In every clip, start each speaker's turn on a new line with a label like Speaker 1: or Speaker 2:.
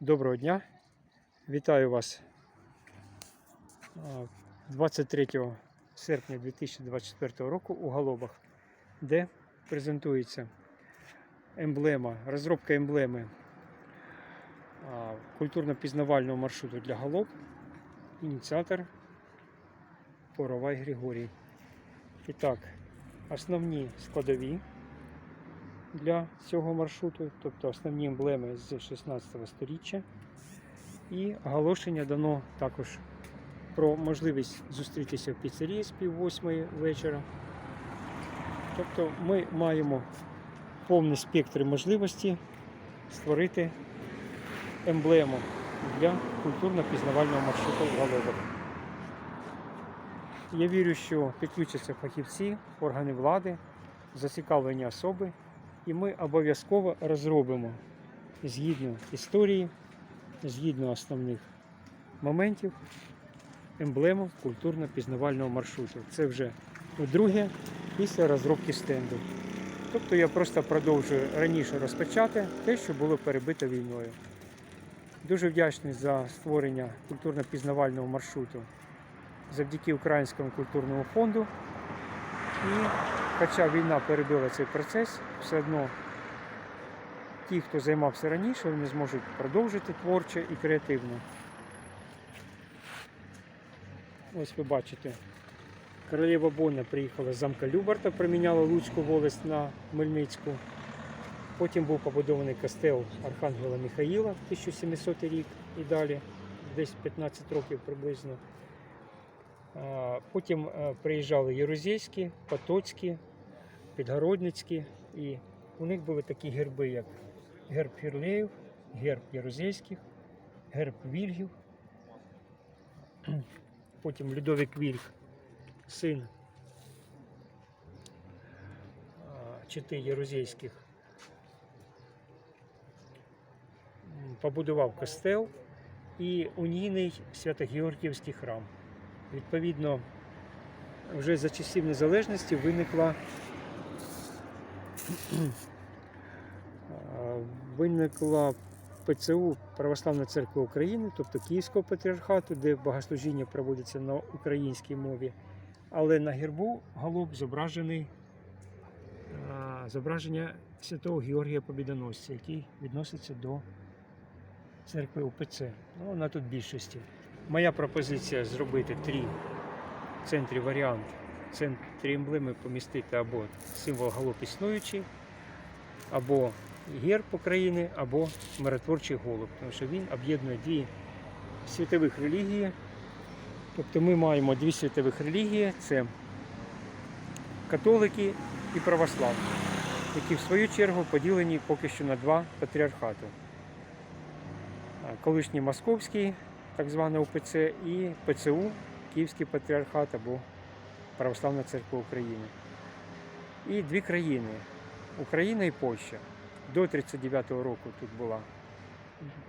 Speaker 1: Доброго дня. Вітаю вас 23 серпня 2024 року у Галобах, де презентується емблема, розробка емблеми культурно-пізнавального маршруту для Галоб. Ініціатор Поровай Григорій. І так, основні складові для цього маршруту, тобто основні емблеми з 16 століття. І оголошення дано також про можливість зустрітися в піцерії з пів восьмої вечора. Тобто ми маємо повний спектр можливості створити емблему для культурно-пізнавального маршруту в Галовах. Я вірю, що підключаться фахівці, органи влади, зацікавлені особи, і ми обов'язково розробимо згідно історії, згідно основних моментів, емблему культурно-пізнавального маршруту. Це вже друге після розробки стенду. Тобто я просто продовжую раніше розпочати те, що було перебито війною. Дуже вдячний за створення культурно-пізнавального маршруту завдяки Українському культурному фонду. І хоча війна перебила цей процес, все одно ті, хто займався раніше, вони зможуть продовжити творче і креативно. Ось ви бачите, королева Бонна приїхала з замка Любарта, приміняла Луцьку волость на Хмельницьку. Потім був побудований костел Архангела Михаїла 1700 рік і далі, десь 15 років приблизно. Потім е, приїжджали Єрузейські, Потоцькі, Підгородницькі, і у них були такі герби, як герб Фірлеїв, герб Єрузейських, герб Вільгів. Потім Людовик Вільг, син чити Єрузейських, побудував костел і унійний Свято-Георгіївський храм. Відповідно, вже за часів незалежності виникла виникла ПЦУ Православна церква України, тобто Київського патріархату, де богослужіння проводиться на українській мові. Але на гербу голуб зображений зображення святого Георгія Побідоносця, який відноситься до церкви УПЦ. Ну, вона тут більшості. Моя пропозиція зробити три в центрі варіант. В центрі емблеми помістити або символ голуб існуючий, або герб України, або миротворчий голуб, тому що він об'єднує дві світових релігії. Тобто ми маємо дві світових релігії це католики і православні, які в свою чергу поділені поки що на два патріархати. А, Колишній московський, так зване УПЦ, і ПЦУ, Київський патріархат або Православна церква України. І дві країни Україна і Польща. До 39-го року тут була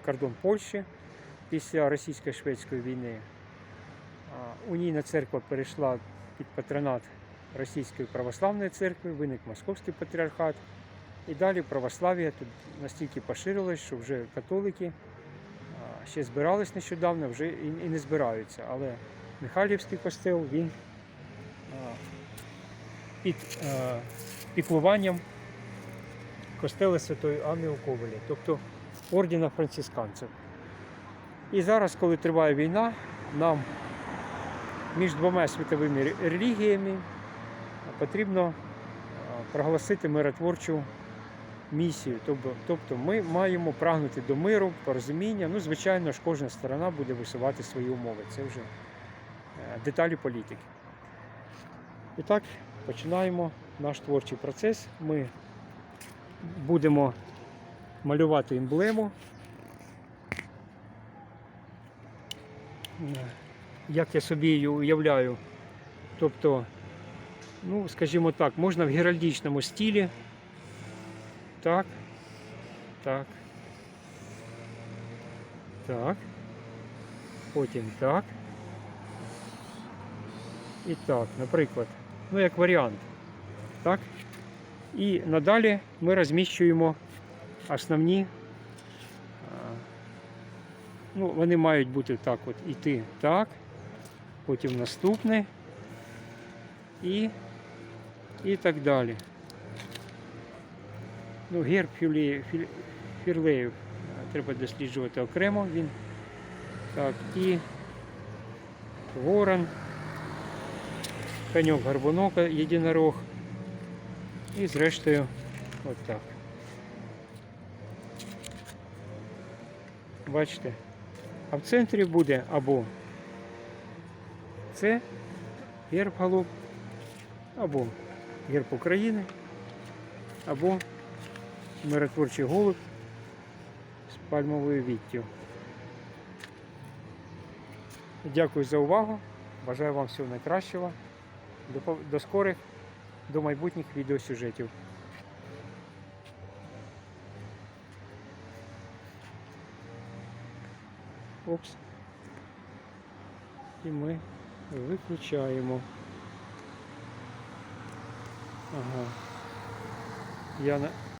Speaker 1: кордон Польщі після російсько-шведської війни. Унійна церква перейшла під патронат Російської православної церкви, виник Московський патріархат. І далі православ'я тут настільки поширилось, що вже католики ще збирались нещодавно, вже і, не збираються. Але Михайлівський костел він під а, піклуванням костела Святої Анни у Ковелі, тобто ордена францисканців. І зараз, коли триває війна, нам між двома світовими релігіями потрібно проголосити миротворчу місію. Тобто, тобто ми маємо прагнути до миру, порозуміння. Ну, звичайно ж, кожна сторона буде висувати свої умови. Це вже е, деталі політики. І так, починаємо наш творчий процес. Ми будемо малювати емблему. Е, Як я собі її уявляю. Тобто, ну, скажімо так, можна в геральдичному стилі. Так. Так. Так. Потім так. І так, наприклад. Ну, як варіант. Так. І надалі ми розміщуємо основні а, Ну, вони мають бути так от іти так, потім наступне і, і так далі. Ну, герб філі, філі, фірлеїв е, треба досліджувати окремо. Він так, і ворон, коньок горбунока, єдинорог. І зрештою от. Бачите? А в центрі буде або це герб голуб, або герб України, або миротворчий голуб з пальмовою віттю. Дякую за увагу. Бажаю вам всього найкращого. До, до скорих, до майбутніх відеосюжетів. Опс. І ми виключаємо. Ага. Я на...